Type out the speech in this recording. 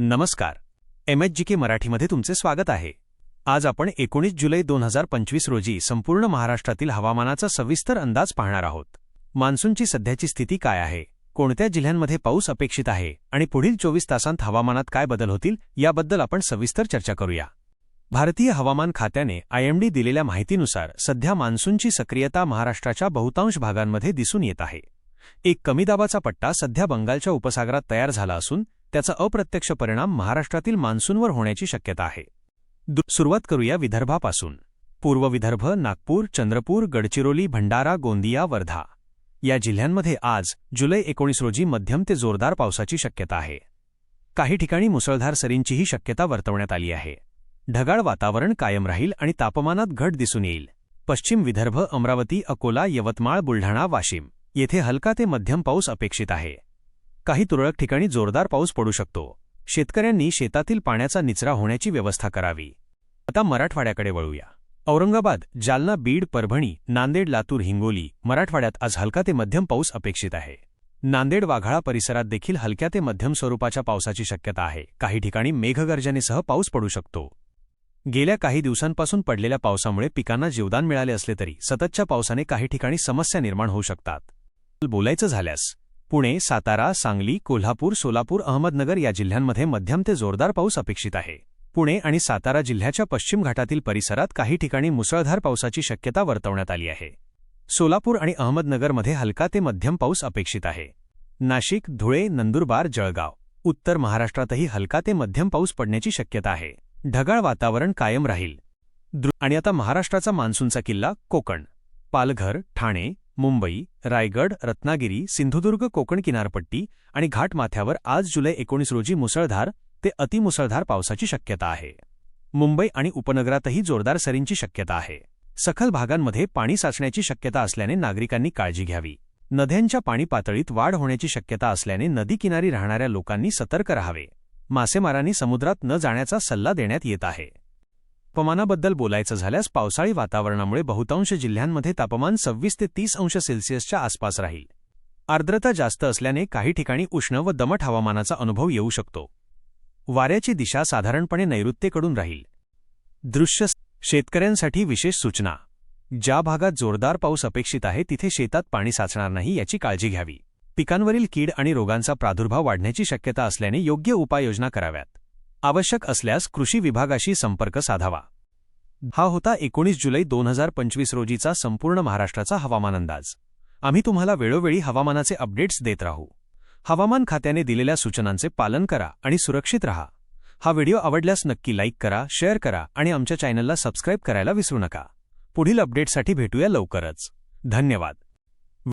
नमस्कार. M H G के मराठीमध्ये तुमचे स्वागत आहे. आज आपण एकोणीस जुलै दोन हजार पंचवीस रोजी संपूर्ण महाराष्ट्रातील हवामानाचा सविस्तर अंदाज पाहणार आहोत. मान्सूनची सध्याची स्थिती काय आहे? कोणत्या जिल्ह्यांमध्ये पाऊस अपेक्षित आहे? आणि पुढील चोवीस तासांत हवामानात काय बदल होतील? याबद्दल आपण सविस्तर चर्चा करूया. भारतीय हवामान खात्याने आयएमडी दिलेल्या माहितीनुसार सध्या मान्सूनची सक्रियता महाराष्ट्राच्या बहुतांश भागांमध्ये दिसून येत आहे. एक कमी दाबाचा पट्टा सध्या बंगालच्या उपसागरात तयार झाला असून त्याचा अप्रत्यक्ष परिणाम महाराष्ट्रातील मान्सूनवर होण्याची शक्यता आहे. सुरुवात करूया विदर्भापासून. पूर्व विदर्भ नागपूर चंद्रपूर गडचिरोली भंडारा गोंदिया वर्धा. या जिल्ह्यांमध्ये आज जुलै एकोणीस रोजी मध्यम ते जोरदार पावसाची शक्यता आहे. काही ठिकाणी मुसळधार सरींचीही शक्यता वर्तवण्यात आली आहे. ढगाळ वातावरण कायम राहील आणि तापमानात घट दिसून येईल. पश्चिम विदर्भ अमरावती अकोला यवतमाळ बुलढाणा वाशिम. येथे हलका ते मध्यम पाऊस अपेक्षित आहे. काही तुरळक ठिकाणी जोरदार पाऊस पडू शकतो. शेतकऱ्यांनी शेतातील पाण्याचा निचरा होण्याची व्यवस्था करावी. आता मराठवाड्याकडे वळूया. औरंगाबाद जालना बीड परभणी नांदेड लातूर हिंगोली मराठवाड्यात आज हलका ते मध्यम पाऊस अपेक्षित आहे. नांदेड वाघाळा परिसरात देखील हलक्या ते मध्यम स्वरूपाच्या पावसाची शक्यता आहे. काही ठिकाणी मेघगर्जनेसह पाऊस पडू शकतो. गेल्या काही दिवसांपासून पडलेल्या पावसामुळे पिकांना जीवदान मिळाले असले तरी सततच्या पावसाने काही ठिकाणी समस्या निर्माण होऊ शकतात. बोलायचं झाल्यास पुणे सातारा सांगली कोल्हापूर सोलापूर अहमदनगर या जिल्ह्यांमध्ये मध्यम ते जोरदार पाऊस अपेक्षित आहे. पुणे आणि सातारा जिल्ह्याच्या पश्चिम घाटातील परिसरात काही ठिकाणी मुसळधार पावसाची शक्यता वर्तवण्यात आली आहे. सोलापूर आणि अहमदनगरमध्ये हलका ते मध्यम पाऊस अपेक्षित आहे. नाशिक धुळे नंदुरबार जळगाव उत्तर महाराष्ट्रातही हलका ते मध्यम पाऊस पडण्याची शक्यता आहे. ढगाळ वातावरण कायम राहील. आणि आता महाराष्ट्राचा मान्सूनचा किल्ला कोकण. पालघर ठाणे मुंबई रायगड रत्नागिरी सिंधुदुर्ग कोकण किनारपट्टी आणि घाटमाथ्यावर आज जुलै एकोणीस रोजी मुसळधार ते अतिमुसळधार पावसाची शक्यता आहे. मुंबई आणि उपनगरातही जोरदार सरींची शक्यता आहे. सखल भागांमध्ये पाणी साचण्याची शक्यता असल्याने नागरिकांनी काळजी घ्यावी. नद्यांच्या पाणी पातळीत वाढ होण्याची शक्यता असल्याने नदीकिनारी राहणाऱ्या लोकांनी सतर्क राहावे. मासेमारांनी समुद्रात न जाण्याचा सल्ला देण्यात येत आहे. तापमानाबद्दल बोलायचं झाल्यास पावसाळी वातावरणामुळे बहुतांश जिल्ह्यांमध्ये तापमान सव्वीस ते तीस अंश सेल्सिअसच्या आसपास राहील. आर्द्रता जास्त असल्याने काही ठिकाणी उष्ण व दमट हवामानाचा अनुभव येऊ शकतो. वाऱ्याची दिशा साधारणपणे नैऋत्येकडून राहील. दृश्य शेतकऱ्यांसाठी विशेष सूचना. ज्या भागात जोरदार पाऊस अपेक्षित आहे तिथे शेतात पाणी साचणार नाही याची काळजी घ्यावी. पिकांवरील कीड आणि रोगांचा प्रादुर्भाव वाढण्याची शक्यता असल्याने योग्य उपाययोजना कराव्यात. आवश्यक असल्यास कृषी विभागाशी संपर्क साधावा. हा होता एकोणीस जुलै दोन हजार पंचवीस रोजीचा संपूर्ण महाराष्ट्राचा हवामान अंदाज. आम्ही तुम्हाला वेळोवेळी हवामानाचे अपडेट्स देत राहू. हवामान खात्याने दिलेल्या सूचनांचे पालन करा आणि सुरक्षित रहा. हा व्हिडिओ आवडल्यास नक्की लाईक करा शेअर करा आणि आमच्या चॅनलला सबस्क्राईब करायला विसरू नका. पुढील अपडेट्ससाठी भेटूया लवकरच. धन्यवाद.